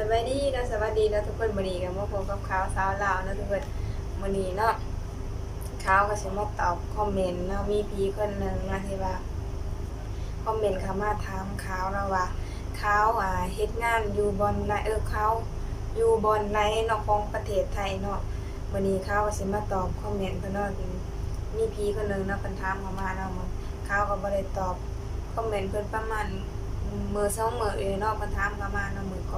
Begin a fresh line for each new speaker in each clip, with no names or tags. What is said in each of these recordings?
สวัสดีนะสวัสดีนะทุกคนมือนี้ก็มาพบกับข่าวสาวลาวนะทุกคนมือนีเนาะข่าวก็สิมาตอบคอมเมนต์เนาะมีพี่คนหนึ่งนะที่ว่าคอมเมนต์เขามาถามข่าวเราว่าข่าวอ่าเฮ็ดงานอยู่บอนไหนเออข่าวอยู่บอนไหนเนาะของประเทศไทยเนาะมือนีข่าวก็สิมาตอบคอมเมนต์เพิ่นเนาะมีพี่คนหนึ่งเนาะเพิ่นถามเข้ามาเนาะมันข่าวก็บ่ได้ตอบคอมเมนต์เพิ่นประมาณมือสองมือเอยเนาะเพิ่นถามเข้ามาเนาะมือก่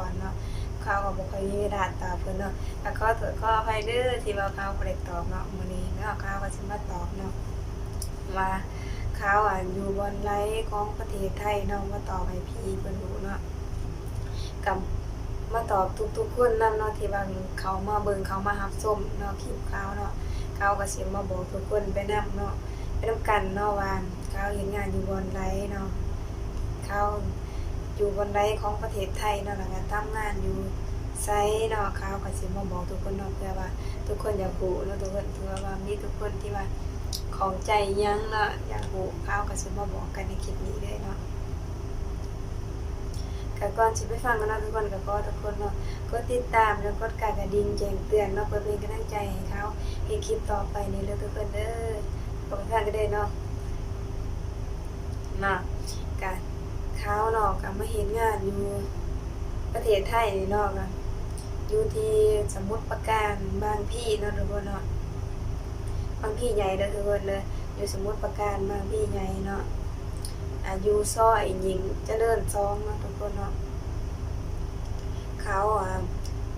บ่ค่อยมีเวลาตอบเพิ่นเนาะแล้วก็ถอขออภัยเด้อที่ว่าเขาบ่ได้ตอบเนาะมื้อนี้เนาะเขาก็สิมาตอบเนาะว่าเขาอะอยู่บนไลฟ์ของประเทศไทยเนาะมาตอบให้พี่เพิ่นรู้เนาะกับมาตอบทุกๆคนนํเนาะที่ว่าเขามาเบิ่งเขามารับชมเนาะคลิปเขาเนาะเขาก็สิมาบอกทุกคนไปนํเนาะไปนํกันเนาะว่าเขาเฮ็ดงานอยู่บนไลฟ์เนาะเขาอยู่บนไดของประเทศไทยเนาะแล้วก็ทำงานอยู่ ไซเนาะเขาก็สิมาบอกทุกคนเนาะเพื่อว่า ทุกคนอยากรู้เนาะทุกคนเพื่อว่ามีทุกคนที่ว่าของใจยังเนาะอยากรู้เขาก็สิมาบอกกันในคลิปนี้เลยเนาะก็ก่อนสิไปฟังกันเนาะทุกคนก็ขอทุกคนเนาะกดติดตามแล้วกดกระดิ่งแจ้งเตือนเนาะเพื่อเป็นกำลังใจให้เขาเฮ็ดคลิปต่อไปนี่เด้อทุกคนเด้อขอบคุณกันเด้เนาะเนาะกันเขาเนาะก็มาเห็นงานอยู่ประเทศไทยนี่เนาะก็ อยู่ที่สมุทรปราการบางพี่เนาะทุกคนเนาะบางพี่ใหญ่เด้อทุกคนเลยอยู่สมุทรปราการบางพี่ใหญ่เนาะอายุซอยหญิงเจริญซองเนาะทุกคนเนาะเขาอะ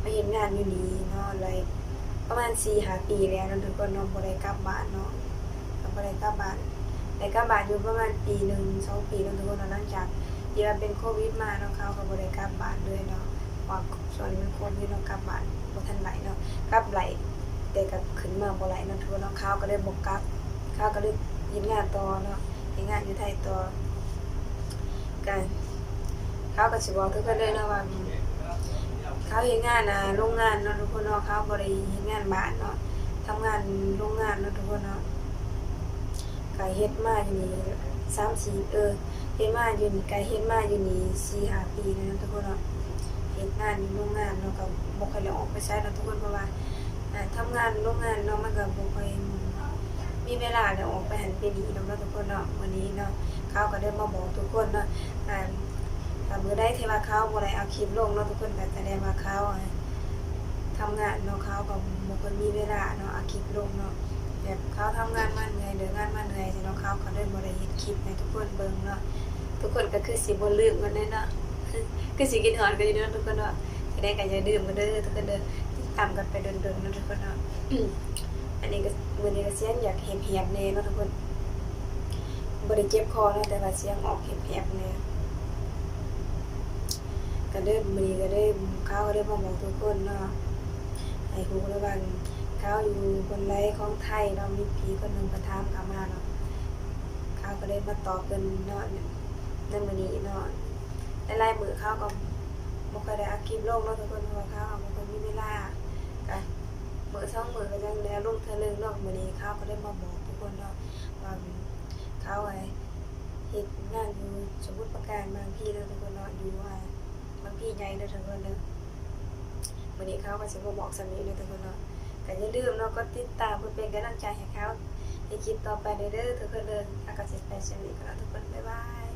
มาเห็นงานอยู่นี่เนาะเลยประมาณ4-5ปีแล้วเนาะทุกคนเนาะบ่ได้กลับบ้านเนาะก็บ่ได้กลับบ้านแต่ก็บาดอยู่ประมาณปีหนึ่งสองปีแล้วทุกคนเนาะหลังจากที่ว่าเป็นโควิดมาเนาะเขาก็บ่ได้กลับบ้านเลยเนาะ เพราะว่าช่วงนี้มันควิดเนาะกลับบ้านบ่ทันไหลเนาะกลับไหลแต่ก็ขึ้นมาบ่ไหลเนาะทุกนเนาะเขาก็เลยบ่กลับเขาวก็เลยเฮ็ดงานต่อเนาะเฮ็ดงานอยู่ไทยต่อกันเขาวก็สิบอกทุกคนเลยเนาะว่าเขาเฮ็ดงานนะโรงงานเนาะทุกคนเนาะเขาบ่ได้เฮ็ดงานบ้านเนาะทำงานโรงงานเนาะทุกคนเนาะก็เฮ็ดมาอยู่นี่สามสี่เออเฮ็ดมาอยู่นี่ก็เฮ็ดมาอยู่นี่สี่ห้าปีนะทุกคนเนาะ เฮ็ดงานอยู่โรงงานเนาะก็บ่ค่อยได้ออกไปใช้เนาะทุกคนเพราะว่าอ่าทำงานโรงงานเนาะมันก็บ่ค่อยมีเวลาได้ออกไปหันไปนี่เนาะทุกคนเนาะวันนี้เนาะเขาก็ได้มาบอกทุกคนเนาะอ่ามือใดที่ว่าเขาบ่ได้เอาคลิปลงเนาะทุกคนก็แสดงว่าเขาทำงานเนาะเขาก็บ่ค่อยมีเวลาเนาะเอาคลิปลงเนาะแบบเขาทำงานมาเหนื่อยเดินงานมาเหนื่อยแต่เนาะเขาก็เลยบ่ได้เฮ็ดคลิปให้ทุกคนเบิ่งเนาะทุกคนก็คือสิบ่ลืมกันแน่เนาะ คือสิกินฮอดกันอยู่เนาะทุกคนเนาะจะได้ก็อย่าดื่มกันเด้อทุกคนเด้อตามกันไปเดินๆเนาะทุกคนเนาะอันนี้ก็มือนี้ก็เสียงอยากเหียบๆแน่เนาะทุกคนบ่ได้เจ็บคอเนาะแต่ว่าเสียงออกเหียบๆแน่ก็เด้มือนี้ก็ได้เขาวก็ได้มาบอกทุกคนเนาะให้ฮู้ระวังเขาวอยู่บนไลฟ์ของไทยเรามีผีคนหนึ่งประทามเขามาเนาะเขาวก็เลยมาตอบเป็นเนาะในมือนี้เนาะ หลายมือเขาก็บ่ค่อยได้อัดคลิปลงเนาะทุกคนเพราะว่าเขาบ่ค่อยมีเวลาก็มื้อสองมือก็ยังได้ลงเทื่อนึงเนาะมื้อนี้เขาก็ได้มาบอกทุกคนเนาะว่าเขาไอ้เฮ็ดงานอยู่สมุทรปราการบางพี่เด้อทุกคนเนาะอยู่ว่าบางพี่ใหญ่เด้อทุกคนเด้อมื้อนี้เขาก็สิมาบอกสำนี้เด้อทุกคนเนาะก็อย่าลืมเนาะก็ติดตามเพื่อเป็นกำลังใจให้เขาในคลิปต่อไปเด้อทุกคนเด้ออากาศจะไปเช่นนี้ก็แล้วทุกคนบ๊ายบาย